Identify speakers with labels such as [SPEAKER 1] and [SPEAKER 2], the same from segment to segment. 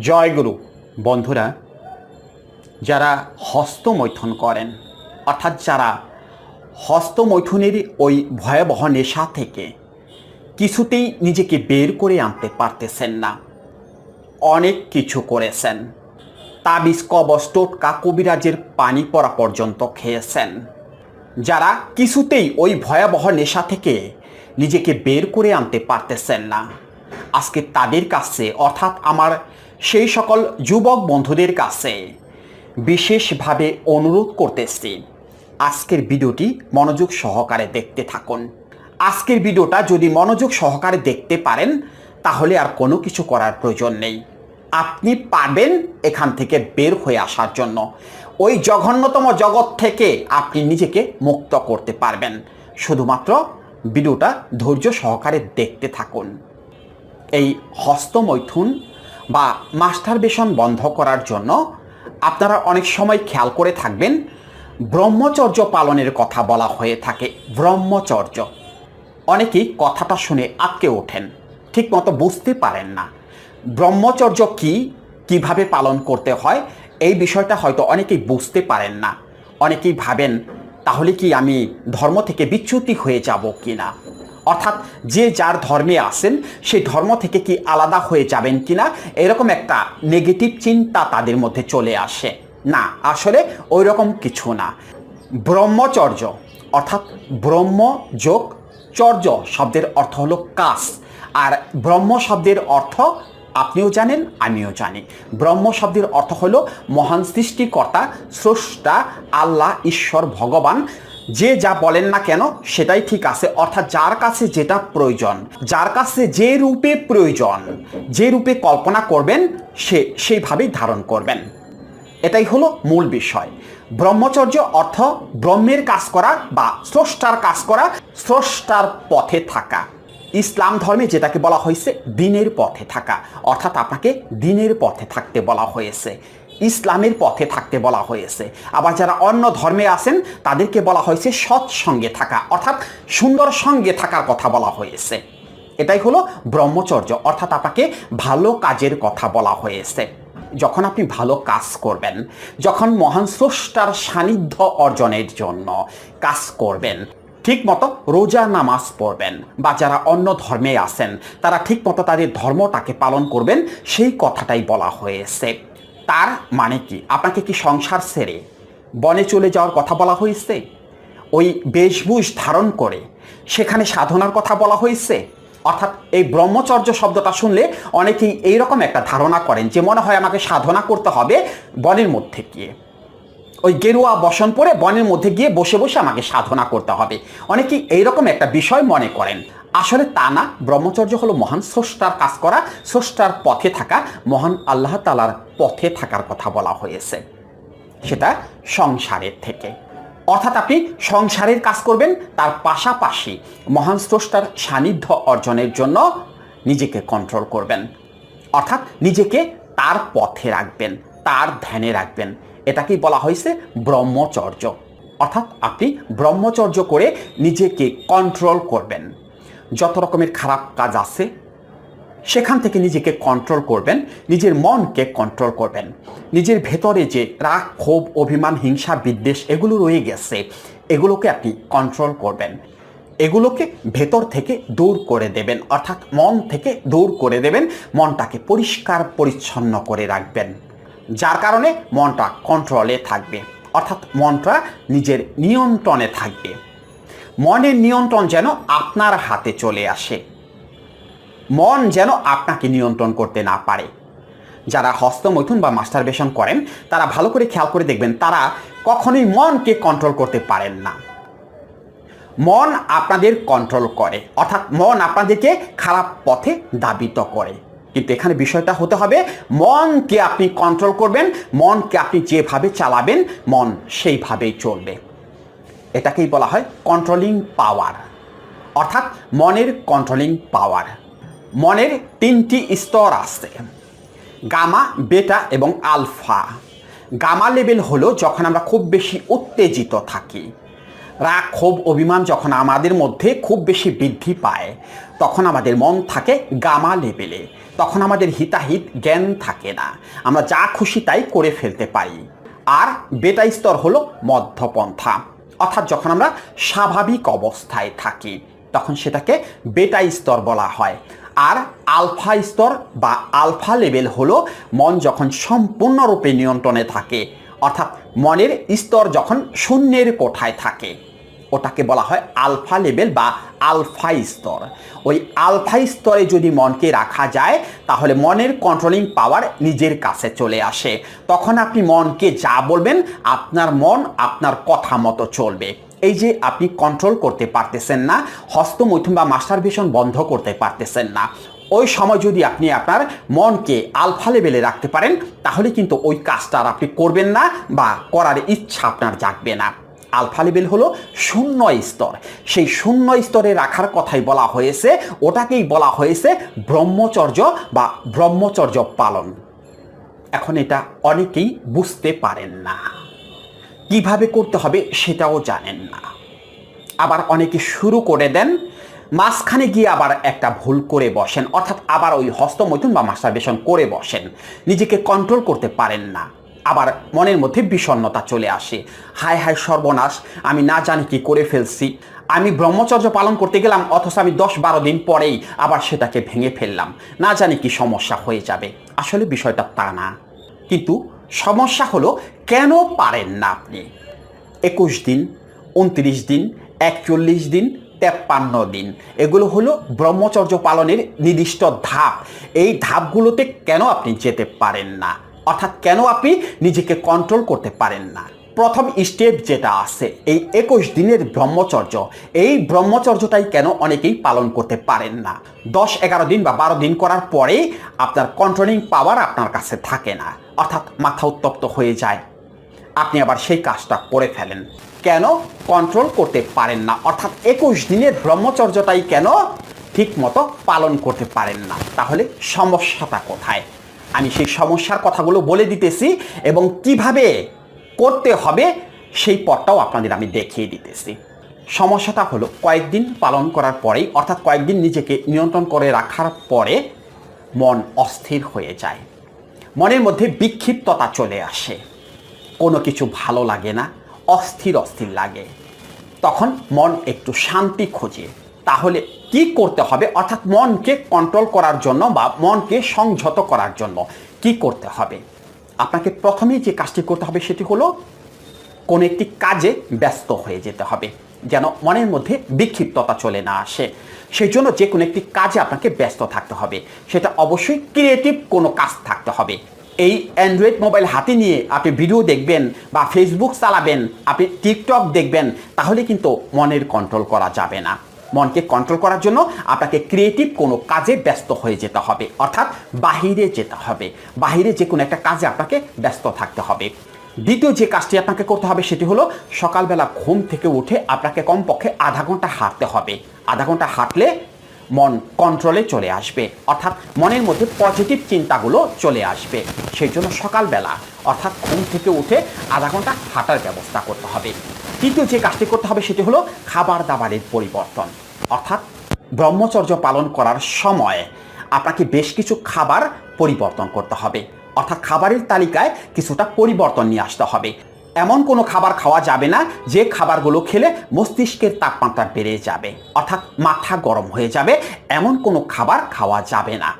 [SPEAKER 1] জয়গুরু বন্ধুরা, যারা হস্তমৈথুন করেন, অর্থাৎ যারা হস্তমৈথুনের ওই ভয়াবহ নেশা থেকে কিছুতেই নিজেকে বের করে আনতে পারতেছেন না। অনেক কিছু করেছেন। তাবিজ, কবচ, টোটকা, কবিরাজের পানি পড়া পর্যন্ত খেয়েছেন। যারা কিছুতেই ওই ভয়াবহ নেশা থেকে নিজেকে বের করে আনতে পারতেছেন না। আজকে তাদের কাছে, অর্থাৎ আমার সেই সকল যুবক বন্ধুদের কাছে বিশেষভাবে অনুরোধ করতেছি আজকের ভিডিওটি মনোযোগ সহকারে দেখতে থাকুন। আজকের ভিডিওটা যদি মনোযোগ সহকারে দেখতে পারেন, তাহলে আর কোনো কিছু করার প্রয়োজন নেই। আপনি পারবেন এখান থেকে বের হয়ে আসার জন্য। ওই জঘন্যতম জগৎ থেকে আপনি নিজেকে মুক্ত করতে পারবেন। শুধুমাত্র ভিডিওটা ধৈর্য সহকারে দেখতে থাকুন। এই হস্তমৈথুন বা মাস্টারবেশন বন্ধ করার জন্য আপনারা অনেক সময় খেয়াল করে থাকবেন, ব্রহ্মচর্য পালনের কথা বলা হয়ে থাকে, ব্রহ্মচর্য। অনেকেই কথাটা শুনে আটকে ওঠেন, ঠিকমতো বুঝতে পারেন না। ব্রহ্মচর্য কি, কীভাবে পালন করতে হয়, এই বিষয়টা হয়তো অনেকেই বুঝতে পারেন না। অনেকেই ভাবেন, তাহলে কি আমি ধর্ম থেকে বিচ্যুতি হয়ে যাব কি না অর্থাৎ যে যার ধর্মে আসেন সেই ধর্ম থেকে কি আলাদা হয়ে যাবেন কিনা, এরকম একটা নেগেটিভ চিন্তা তাদের মধ্যে চলে আসে। না, আসলে ওই রকম কিছু না। ব্রহ্মচর্য, অর্থাৎ ব্রহ্ম যোগ চর্য শব্দের অর্থ হলো কাস আর ব্রহ্ম শব্দের অর্থ আপনিও জানেন, আমিও জানি। ব্রহ্ম শব্দের অর্থ হলো মহান সৃষ্টিকর্তা, স্রষ্টা, আল্লাহ, ঈশ্বর, ভগবান যে যা বলেন না কেন, সেটাই ঠিক আছে। অর্থাৎ যার কাছে যেটা প্রয়োজন, যার কাছে যে রূপে প্রয়োজন, যে রূপে কল্পনা করবেন, সে সেইভাবেই ধারণ করবেন। এটাই হলো মূল বিষয়। ব্রহ্মচর্য অর্থ ব্রহ্মের কাজ করা বা স্রষ্টার কাজ করা, স্রষ্টার পথে থাকা। ইসলাম ধর্মে যেটাকে বলা হয়েছে, দিনের পথে থাকা। অর্থাৎ আপনাকে দিনের পথে থাকতে বলা হয়েছে। ইসলামের পথে থাকতে বলা হয়েছে। আবার যারা অন্য ধর্মে আছেন, তাদেরকে বলা হয়েছে সৎ সঙ্গে থাকা, অর্থাৎ সুন্দর সঙ্গে থাকার কথা বলা হয়েছে। এটাই হলো ব্রহ্মচর্য, অর্থাৎ আপনাকে ভালো কাজের কথা বলা হয়েছে। যখন আপনি ভালো কাজ করবেন, যখন মহান স্রষ্টার সান্নিধ্য অর্জনের জন্য কাজ করবেন, ঠিক মতো রোজা নামাজ পড়বেন, বা যারা অন্য ধর্মে আছেন, তারা ঠিক মতো তাদের ধর্মটাকে পালন করবেন, সেই কথাটাই বলা হয়েছে। তার মানে কি? আপনাকে কি সংসার ছেড়ে বনে চলে যাওয়ার কথা বলা হয়েছে? ওই বেশভূষ ধারণ করে সেখানে সাধনার কথা বলা হয়েছে? অর্থাৎ এই ব্রহ্মচর্য শব্দটা শুনলে অনেকেই এইরকম একটা ধারণা করেন যে মনে হয় আমাকে সাধনা করতে হবে বনের মধ্যে গিয়ে। ওই গেরুয়া বসন পরে বনের মধ্যে গিয়ে বসে বসে আমাকে সাধনা করতে হবে। অনেকেই এইরকম একটা বিষয় মনে করেন। আসলে তা না, ব্রহ্মচর্য হলো মহান স্রষ্টার কাজ করা, স্রষ্টার পথে থাকা, মহান আল্লাহ তালার পথে থাকার কথা বলা হয়েছে। সেটা সংসারের থেকে। অর্থাৎ আপনি সংসারের কাজ করবেন, তার পাশাপাশি মহান স্রষ্টার সান্নিধ্য অর্জনের জন্য নিজেকে কন্ট্রোল করবেন। অর্থাৎ নিজেকে তার পথে রাখবেন, তার ধ্যানে রাখবেন। এটাকেই বলা হয়েছে ব্রহ্মচর্য। অর্থাৎ আপনি ব্রহ্মচর্য করে নিজেকে কন্ট্রোল করবেন। যত রকমের খারাপ কাজ আছে, সেখান থেকে নিজেকে কন্ট্রোল করবেন, নিজের মনকে কন্ট্রোল করবেন। নিজের ভেতরে যে রাগ, ক্ষোভ, অভিমান, হিংসা, বিদ্বেষ, এগুলো রয়ে গেছে, এগুলোকে আপনি কন্ট্রোল করবেন। এগুলোকে ভেতর থেকে দূর করে দেবেন, অর্থাৎ মন থেকে দূর করে দেবেন, মনটাকে পরিষ্কার, পরিচ্ছন্ন করে রাখবেন। যার কারণে মনটা কন্ট্রোলে থাকবে, অর্থাৎ মনটা নিজের নিয়ন্ত্রণে থাকবে। মনের নিয়ন্ত্রণ যেন আপনার হাতে চলে আসে। মন যেন আপনাকে নিয়ন্ত্রণ করতে না পারে। যারা হস্তমৈথুন বা মাস্টারবেশন করেন, তারা ভালো করে খেয়াল করে দেখবেন তারা কখনোই মনকে কন্ট্রোল করতে পারেন না। মন আপনাদের কন্ট্রোল করে, অর্থাৎ মন আপনাদেরকে খারাপ পথে দাবিত করে। কিন্তু এখানে বিষয়টা হতে হবে, মনকে আপনি কন্ট্রোল করবেন, মনকে আপনি যেভাবে চালাবেন, মন সেইভাবেই চলবে। এটাকেই বলা হয় কন্ট্রোলিং পাওয়ার অর্থাৎ মনের কন্ট্রোলিং পাওয়ার মনের তিনটি স্তর আছে। গামা, বেটা এবং আলফা। গামা লেভেল হলো যখন আমরা খুব বেশি উত্তেজিত থাকি। রাগ, ক্ষোভ, অভিমান যখন আমাদের মধ্যে খুব বেশি বৃদ্ধি পায়, তখন আমাদের মন থাকে গামা লেভেলে। তখন আমাদের হিতাহিত জ্ঞান থাকে না। আমরা যা খুশি তাই করে ফেলতে পারি। আর বেটা স্তর হলো মধ্যপন্থা। অর্থাৎ যখন আমরা স্বাভাবিক অবস্থায় থাকি, তখন সেটাকে বেটা স্তর বলা হয়। আর আলফা স্তর বা আলফা লেভেল হলো মন যখন সম্পূর্ণরূপে নিয়ন্ত্রণে থাকে। অর্থাৎ মনের স্তর যখন শূন্যের কোঠায় থাকে। ওটাকে বলা হয় আলফা লেভেল বা আলফা স্তর। ওই আলফা স্তরে যদি মনকে রাখা যায়, তাহলে মনের কন্ট্রোলিং পাওয়ার নিজের কাছে চলে আসে। তখন আপনি মনকে যা বলবেন, আপনার মন আপনার কথা মতো চলবে। এই যে আপনি কন্ট্রোল করতে পারতেছেন না, হস্তমৈথুন বা মাস্টারবেশন বন্ধ করতে পারতেছেন না। ওই সময় যদি আপনি আপনার মনকে আলফা লেভেলে রাখতে পারেন, তাহলে কিন্তু ওই কাজটা আর আপনি করবেন না বা করার ইচ্ছা আপনার জাগবে না। আলফা লেভেল হলো শূন্য স্তর। সেই শূন্য স্তরে রাখার কথাই বলা হয়েছে, ওটাকেই বলা হয়েছে ব্রহ্মচর্য বা ব্রহ্মচর্য পালন। এখন এটা অনেকেই বুঝতে পারেন না। কীভাবে করতে হবে সেটাও জানেন না। আবার অনেকে শুরু করে দেন, মাঝখানে গিয়ে আবার একটা ভুল করে বসেন, অর্থাৎ আবার ওই হস্তমৈথুন বা মাস্টারবেশন করে বসেন। নিজেকে কন্ট্রোল করতে পারেন না। আবার মনের মধ্যে বিষণ্ণতা চলে আসে। হায় হায় সর্বনাশ, আমি না জানি কি করে ফেলছি। আমি ব্রহ্মচর্য পালন করতে গেলাম, অথচ আমি দশ বারো দিন পরেই আবার সেটাকে ভেঙে ফেললাম। না জানি কি সমস্যা হয়ে যাবে। আসলে বিষয়টা তা না। কিন্তু সমস্যা হলো, কেন পারেন না আপনি? একুশ দিন, উনত্রিশ দিন, একচল্লিশ দিন, তেপ্পান্ন দিন, এগুলো হলো ব্রহ্মচর্য পালনের নির্দিষ্ট ধাপ। এই ধাপগুলোতে কেন আপনি যেতে পারেন না? অর্থাৎ কেন আপনি নিজেকে কন্ট্রোল করতে পারেন না? প্রথম স্টেপ যেটা আছে, এই একুশ দিনের ব্রহ্মচর্য, এই ব্রহ্মচর্যটাই কেন অনেকেই পালন করতে পারেন না? দশ, এগারো দিন বা বারো দিন করার পরেই আপনার কন্ট্রোলিং পাওয়ার আপনার কাছে থাকে না, অর্থাৎ মাথা উত্তপ্ত হয়ে যায়। আপনি আবার সেই কাজটা করে ফেলেন। কেন কন্ট্রোল করতে পারেন না? অর্থাৎ একুশ দিনের ব্রহ্মচর্যটাই কেন ঠিক মতো পালন করতে পারেন না? তাহলে সমস্যাটা কোথায়? আমি সেই সমস্যার কথাগুলো বলে দিতেছি এবং কীভাবে করতে হবে সেই পথটাও আপনাদের আমি দেখিয়ে দিতেছি। সমস্যাটা হলো কয়েকদিন পালন করার পরেই, অর্থাৎ কয়েকদিন নিজেকে নিয়ন্ত্রণ করে রাখার পরে মন অস্থির হয়ে যায়। মনের মধ্যে বিক্ষিপ্ততা চলে আসে। কোনো কিছু ভালো লাগে না, অস্থির অস্থির লাগে। তখন মন একটু শান্তি খোঁজে। তাহলে কি করতে হবে? অর্থাৎ মনকে কন্ট্রোল করার জন্য বা মনকে সংযত করার জন্য কি করতে হবে? আপনাকে প্রথমেই যে কাজটি করতে হবে সেটি হলো কোনো একটি কাজে ব্যস্ত হয়ে যেতে হবে, যেন মনের মধ্যে বিক্ষিপ্ততা চলে না আসে। সেই জন্য যে কোনো একটি কাজে আপনাকে ব্যস্ত থাকতে হবে। সেটা অবশ্যই ক্রিয়েটিভ কোনো কাজ থাকতে হবে। এই অ্যান্ড্রয়েড মোবাইল হাতে নিয়ে আপনি ভিডিও দেখবেন বা ফেসবুক চালাবেন, আপনি টিকটক দেখবেন, তাহলে কিন্তু মনের কন্ট্রোল করা যাবে না। মনকে কন্ট্রোল করার জন্য আপনাকে ক্রিয়েটিভ কোনো কাজে ব্যস্ত হয়ে যেতে হবে। অর্থাৎ বাহিরে যেতে হবে। বাহিরে যে কোনো একটা কাজে আপনাকে ব্যস্ত থাকতে হবে। দ্বিতীয় যে কাজটি আপনাকে করতে হবে সেটি হলো সকালবেলা ঘুম থেকে উঠে আপনাকে কমপক্ষে আধা ঘণ্টা হাঁটতে হবে। আধা ঘণ্টা হাঁটলে মন কন্ট্রোলে চলে আসবে। অর্থাৎ মনের মধ্যে পজিটিভ চিন্তাগুলো চলে আসবে। সেই জন্য সকালবেলা, অর্থাৎ ঘুম থেকে উঠে আধা ঘণ্টা হাঁটার ব্যবস্থা করতে হবে। তৃতীয় যে কাজটি করতে হবে সেটি হলো খাবার দাবারের পরিবর্তন। অর্থাৎ ব্রহ্মচর্য পালন করার সময় আপনাকে বেশ কিছু খাবার পরিবর্তন করতে হবে। অর্থাৎ খাবারের তালিকায় কিছুটা পরিবর্তন নিয়ে আসতে হবে। এমন কোনো খাবার খাওয়া যাবে না, যে খাবারগুলো খেলে মস্তিষ্কের তাপমাত্রা বেড়ে যাবে, অর্থাৎ মাথা গরম হয়ে যাবে, এমন কোনো খাবার খাওয়া যাবে না।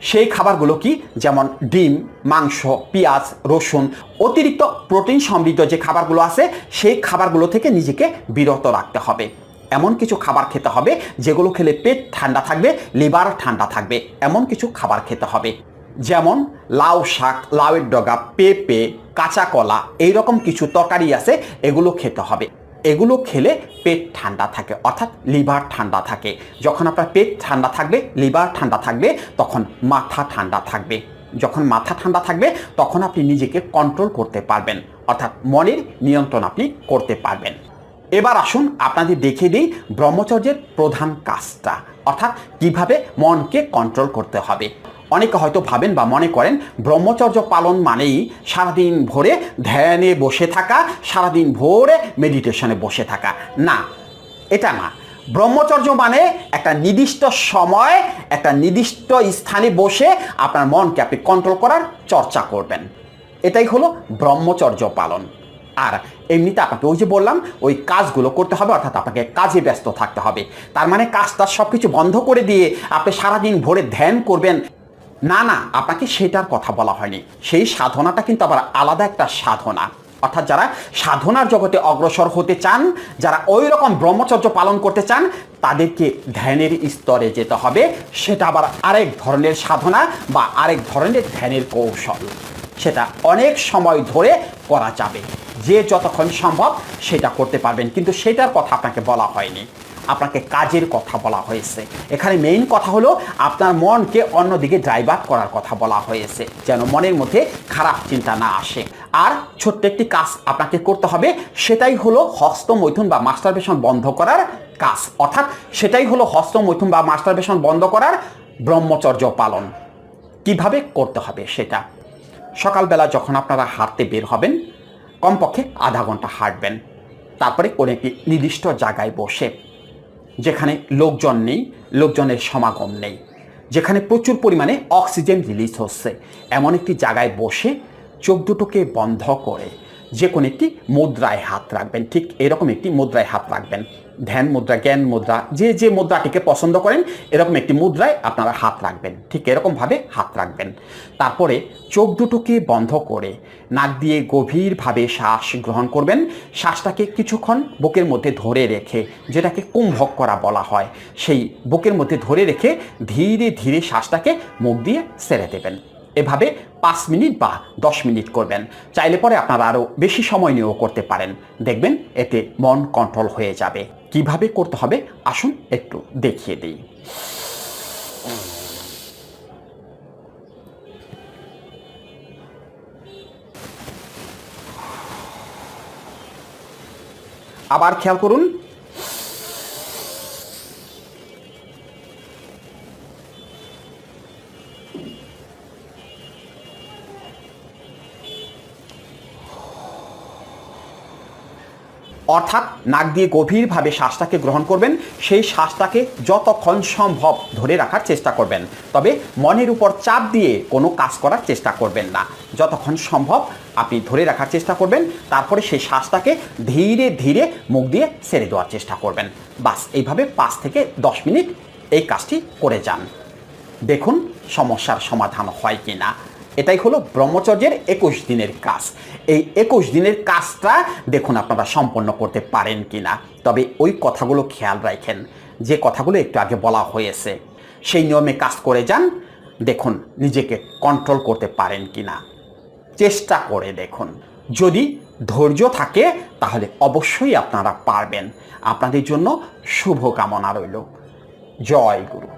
[SPEAKER 1] সেই খাবারগুলো কি? যেমন ডিম, মাংস, পেঁয়াজ, রসুন, অতিরিক্ত প্রোটিন সমৃদ্ধ যে খাবারগুলো আছে, সেই খাবারগুলো থেকে নিজেকে বিরত রাখতে হবে। এমন কিছু খাবার খেতে হবে যেগুলো খেলে পেট ঠান্ডা থাকবে, লিভার ঠান্ডা থাকবে। এমন কিছু খাবার খেতে হবে। যেমন লাউ শাক, লাউয়ের ডগা, পেঁপে, কাঁচা কলা, এইরকম কিছু তরকারি আছে, এগুলো খেতে হবে। এগুলো খেলে পেট ঠান্ডা থাকে, অর্থাৎ লিভার ঠান্ডা থাকে। যখন আপনার পেট ঠান্ডা থাকবে, লিভার ঠান্ডা থাকবে, তখন মাথা ঠান্ডা থাকবে। যখন মাথা ঠান্ডা থাকবে, তখন আপনি নিজেকে কন্ট্রোল করতে পারবেন, অর্থাৎ মনের নিয়ন্ত্রণ আপনি করতে পারবেন। এবার আসুন আপনাদের দেখে দিই ব্রহ্মচর্যের প্রধান কাজটা, অর্থাৎ কীভাবে মনকে কন্ট্রোল করতে হবে। অনেকে হয়তো ভাবেন বা মনে করেন ব্রহ্মচর্য পালন মানেই সারাদিন ভোরে ধ্যানে বসে থাকা, সারাদিন ভোরে মেডিটেশনে বসে থাকা। না, এটা না। ব্রহ্মচর্য মানে একটা নির্দিষ্ট সময়, একটা নির্দিষ্ট স্থানে বসে আপনার মনকে আপনি কন্ট্রোল করার চর্চা করবেন। এটাই হলো ব্রহ্মচর্য পালন। আর এমনিতে আপনাকে ওই যে বললাম, ওই কাজগুলো করতে হবে, অর্থাৎ আপনাকে কাজে ব্যস্ত থাকতে হবে। তার মানে কাজটা সব কিছু বন্ধ করে দিয়ে আপনি সারাদিন ভোরে ধ্যান করবেন। না না, আপনাকে সেটার কথা বলা হয়নি। সেই সাধনাটা কিন্তু আবার আলাদা একটা সাধনা। অর্থাৎ যারা সাধনার জগতে অগ্রসর হতে চান, যারা ওই রকম ব্রহ্মচর্য পালন করতে চান, তাদেরকে ধ্যানের স্তরে যেতে হবে। সেটা আবার আরেক ধরনের সাধনা বা আরেক ধরনের ধ্যানের কৌশল। সেটা অনেক সময় ধরে করা যাবে। যে যতক্ষণ সম্ভব সেটা করতে পারবেন। কিন্তু সেটার কথা আপনাকে বলা হয়নি। আপনাকে কাজের কথা বলা হয়েছে। এখানে মেইন কথা হলো আপনার মনকে অন্যদিকে ড্রাইভার করার কথা বলা হয়েছে, যেন মনের মধ্যে খারাপ চিন্তা না আসে। আর ছোট্ট একটি কাজ আপনাকে করতে হবে, সেটাই হলো হস্ত মৈথুন বা মাস্টারবেশন বন্ধ করার কাজ। অর্থাৎ সেটাই হলো হস্ত মৈথুন বা মাস্টারবেশন বন্ধ করার ব্রহ্মচর্য পালন। কীভাবে করতে হবে সেটা? সকালবেলা যখন আপনারা হাঁটতে বের হবেন কমপক্ষে আধা ঘণ্টা হাঁটবেন। তারপরে কোনো একটি নির্দিষ্ট জায়গায় বসে, যেখানে লোকজন নেই, লোকজনের সমাগম নেই, যেখানে প্রচুর পরিমাণে অক্সিজেন রিলিজ হচ্ছে। এমন একটি জায়গায় বসে চোখ দুটোকে বন্ধ করে যে কোনো একটি মুদ্রায় হাত রাখবেন। ঠিক এরকম একটি মুদ্রায় হাত রাখবেন। ধ্যান মুদ্রা, জ্ঞান মুদ্রা, যে যে মুদ্রাটিকে পছন্দ করেন, এরকম একটি মুদ্রায় আপনারা হাত রাখবেন। ঠিক এরকমভাবে হাত রাখবেন। তারপরে চোখ দুটোকে বন্ধ করে নাক দিয়ে গভীরভাবে শ্বাস গ্রহণ করবেন। শ্বাসটাকে কিছুক্ষণ বুকের মধ্যে ধরে রেখে, যেটাকে কুম্ভক করা বলা হয়, সেই বুকের মধ্যে ধরে রেখে ধীরে ধীরে শ্বাসটাকে মুখ দিয়ে ছেড়ে দেবেন। এভাবে পাঁচ মিনিট বা দশ মিনিট করবেন। চাইলে পরে আপনারা আরও বেশি সময় নিয়েও করতে পারেন। দেখবেন এতে মন কন্ট্রোল হয়ে যাবে। কীভাবে করতে হবে? আসুন একটু দেখিয়ে দিই। আবার খেয়াল করুন অর্থাৎ নাক দিয়ে গভীরভাবে শ্বাসটাকে গ্রহণ করবেন, সেই শ্বাসটাকে যতক্ষণ সম্ভব ধরে রাখার চেষ্টা করবেন। তবে মনের উপর চাপ দিয়ে কোনো কাজ করার চেষ্টা করবেন না। যতক্ষণ সম্ভব আপনি ধরে রাখার চেষ্টা করবেন, তারপরে সেই শ্বাসটাকে ধীরে ধীরে মুখ দিয়ে ছেড়ে দেওয়ার চেষ্টা করবেন। বাস, এইভাবে পাঁচ থেকে দশ মিনিট এই কাজটি করে যান। দেখুন সমস্যার সমাধান হয় কি না এটাই হলো ব্রহ্মচর্যের একুশ দিনের কাজ। এই একুশ দিনের কাজটা দেখুন আপনারা সম্পন্ন করতে পারেন কি না তবে ওই কথাগুলো খেয়াল রাখেন। যে কথাগুলো একটু আগে বলা হয়েছে, সেই নিয়মে কাজ করে যান, দেখুন নিজেকে কন্ট্রোল করতে পারেন কি না চেষ্টা করে দেখুন। যদি ধৈর্য থাকে, তাহলে অবশ্যই আপনারা পারবেন। আপনাদের জন্য শুভকামনা রইল। জয় গুরু।